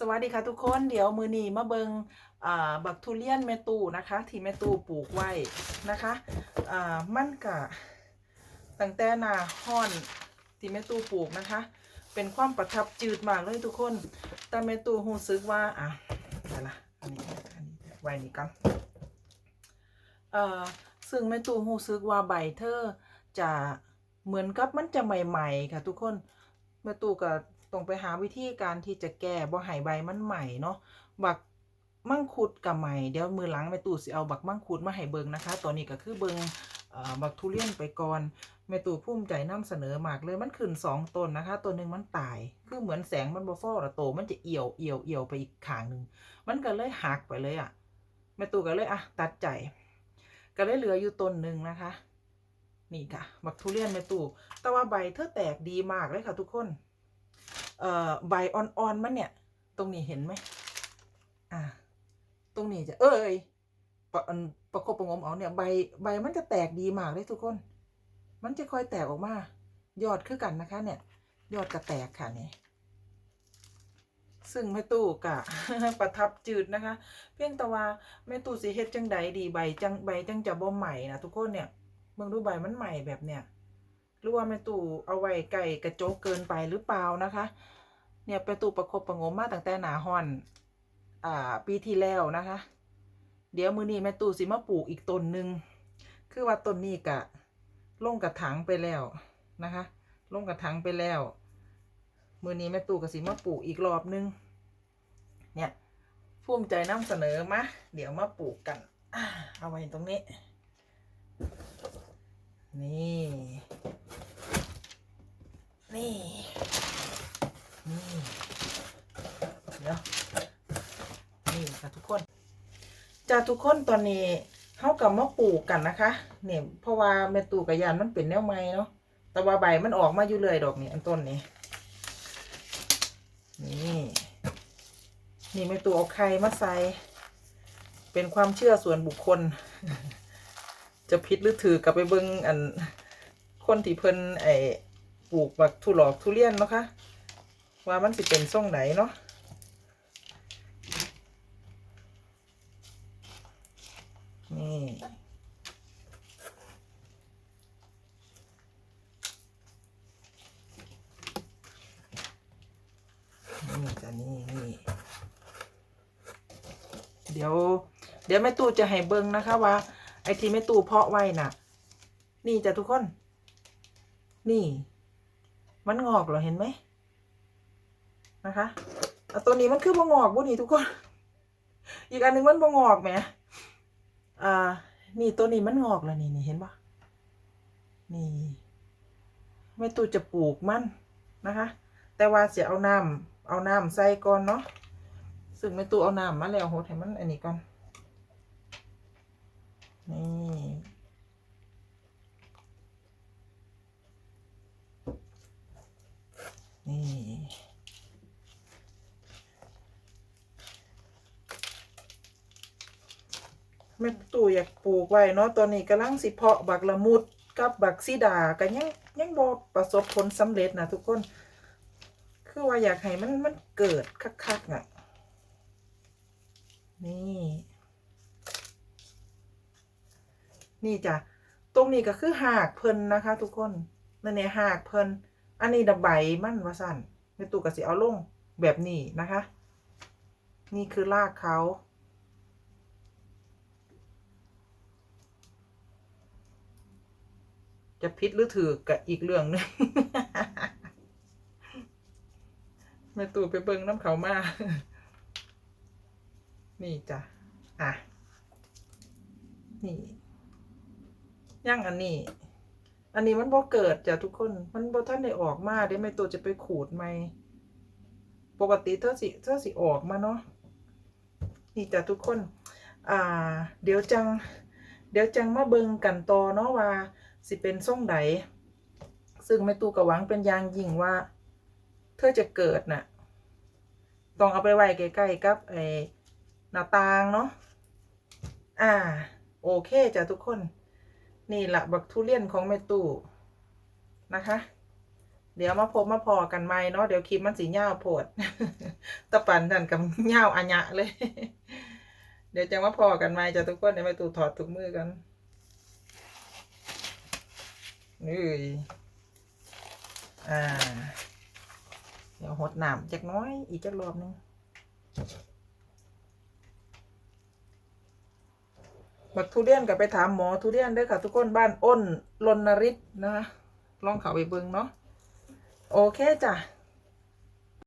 สวัสดีค่ะทุกคนเดี๋ยวมือนีมาเบิงบักทุเรียนแม่ตู่นะคะ ที่แม่ตู่ปลูกไว้นะคะมันกะตั้งแต่นาห้อนที่แม่ตู่ปลูกนะคะ เป็นความประทับจืดมากเลยทุกคน แต่แม่ตู่รู้สึกว่าอะอะไรล่ะอันนี้อันนี้ไว้นี่กันเอ่อซึ่งแม่ตู่รู้สึกว่าใบเธอจะเหมือนกับมันจะใหม่ ๆ ค่ะทุกคนแม่ตู่ก็ ต้องไปหาวิธีการที่จะแก้บ่ให้ใบมันใหม่เนาะบักมังคุดกับใหม่เดี๋ยวมือหลังแม่ตู่สิเอาบักมังคุดมาให้เบิงนะคะตอนนี้ก็คือเบิงเอ่อบักทุเรียนไปก่อนแม่ตู่ภูมิใจนำเสนอมากเลยมันขึ้นสองต้นนะคะ ตัวหนึ่งมันตาย คือเหมือนแสงมันบ่ฟอละโตมันจะเอี่ยวเอี่ยวเอี่ยวไปอีกขางหนึ่งมันก็เลยหักไปเลยอะ่ะแม่ตู่ก็เลยอะตัดใจ ก็เลยเหลืออยู่ต้นหนึ่งนะคะ นี่ค่ะ บักทุเรียนแม่ตู่แต่ว่าใบเธอแตกดีมากเลยค่ะทุกคน เอ่อใบอ่อนๆมันเนี่ย ตรงนี้เห็นไหมอ่าตรงนี้จะเอ้ยประประคบประงมเอาเนี่ยใบใบมันจะแตกดีมากเลยทุกคน มันจะค่อยแตกออกมายอดคือกันนะคะ เนี่ย ยอดกระแตกค่ะนี่ซึ่งแม่ตู้กะประทับจืดนะคะ เพียงแต่ว่าแม่ตู้สิเฮ็ดจังใดดีใบจังใบจังจะบ่ใหม่นะทุกคนเนี่ยเบิ่งดูใบมันใหม่แบบเนี้ย หรือว่าแม่ตู่เอาไว้ไก่กระโจกเกินไปหรือเปล่านะคะ เนี่ยแม่ตู่ประคบประงมมาตั้งแต่หนาฮอน อ่า ปีที่แล้วนะคะ เดี๋ยวมือนี้แม่ตู่สิมาปลูกอีกต้นหนึ่งคือว่าต้นนี้กะลงกระถางไปแล้วนะคะลงกระถางไปแล้ว มือนี้แม่ตู่ก็สิมาปลูกอีกรอบนึง เนี่ยภูมิใจนำเสนอมาเดี๋ยวมาปลูกกัน เอาไว้ตรงนี้ นี่ นี่ เดี๋ยว นี่ค่ะทุกคน จ้าทุกคนตอนนี้เขากับมาปลูกกันนะคะเนี่ยเพราะว่าแม่ตูกับยานมันเป็นแนวไม้เนาะแต่ว่าใบมันออกมาอยู่เลยดอกนี่อันต้นนี้นี่นี่แม่ตูเอาไข่มาใส่เป็นความเชื่อส่วนบุคคล จะพิษหรือถือกลับไปเบิ่งอันคนที่เพิ่นไอปลูกแบักทุหลอกทุเรียนเนาะคะว่ามันสิเป็นทรงไหนเนาะ นี่นี่จ้ะนี่นี่เดี๋ยว เดี๋ยวแม่ตู่จะให้เบิ่งนะคะว่า ไอ้ที่แม่ตู่เพาะไว้น่ะ นี่จ้ะทุกคน นี่ มันงอกเหรอเห็นไหมนะคะอะตัวนี้มันคือบ่งอกบ่นี่ทุกคน อีกอันหนึงมันบ่งอกแหม อ่า นี่ตัวนี้มันงอกแล้วนี่นี่เห็นปะนี่แม่ตูจะปลูกมันนะคะ แต่ว่าเสียเอาน้ำเอาน้ำใส่ก่อนเนาะซึ่งแม่ตูเอาน้ำมาแล้วโหดให้มันอันนี้ก่อน นี่นี่ แม่ตู่อยากปลูกไว้เนาะตอนนี้กำลังสิเพาะบักละมุดกับบักซีดาก็ยังยังบ่ประสบผลสำเร็จนะทุกคน คือว่าอยากให้มันมันเกิดคักๆอะ นี่ นี่จ้ะ ตรงนี้ก็คือหากเพิ่นนะคะ ทุกคนนั่นเนี่ยหากเพิ่นอันนี้ดะใบมันว่าสั่นในตู้ก็สิเอาลงแบบนี้นะคะ นี่คือรากเขา จะพิษหรือถือกับอีกเรื่องหนึงแม่ตู่ไปเบิ่งน้ำเขามา นี่จ้ะ อะ นี่ ย่างอันนี้ อันนี้มันบ่เกิดจ้ะทุกคน มันบ่ท่านได้ออกมาเดี๋ยวแม่ตัวจะไปขูดใหม่ปกติเธอสิเธอสิออกมาเนาะ นี่จ้ะทุกคน อ่า เดี๋ยวจัง เดี๋ยวจังมาเบิงกันต่อเนาะว่าสิเป็นทรงใดซึ่งแม่ตูกะหวังเป็นยางยิ่งว่า เธอจะเกิดน่ะต้องเอาไปไว้ใกล้ๆกับไอ้หน้าต่างเนาะอ่า โอเคจ้ะทุกคน นี่ละบักทุเรียนของแม่ตูนะคะ เดี๋ยวมาพบมาพอกันใหมเนาะเดี๋ยวคลิปมันสีเงาวโพดตะปันนั่นกับเงาอัญะเลย เดี๋ยวจะมาพอกันใหมจะทุกคนเดี๋ยวไปตูถอดถุงมือกันนี่อ่า เดี๋ยวหดหน้ำจักน้อยอีกจักรอบหนึงบักทุเรียนกับไปถามหมอทุเรียนด้อค่ะ ทุกคนบ้านอ้นรณฤทธิ์นะคะลองเขาไปเบิงเนาะโอเคจ้ะ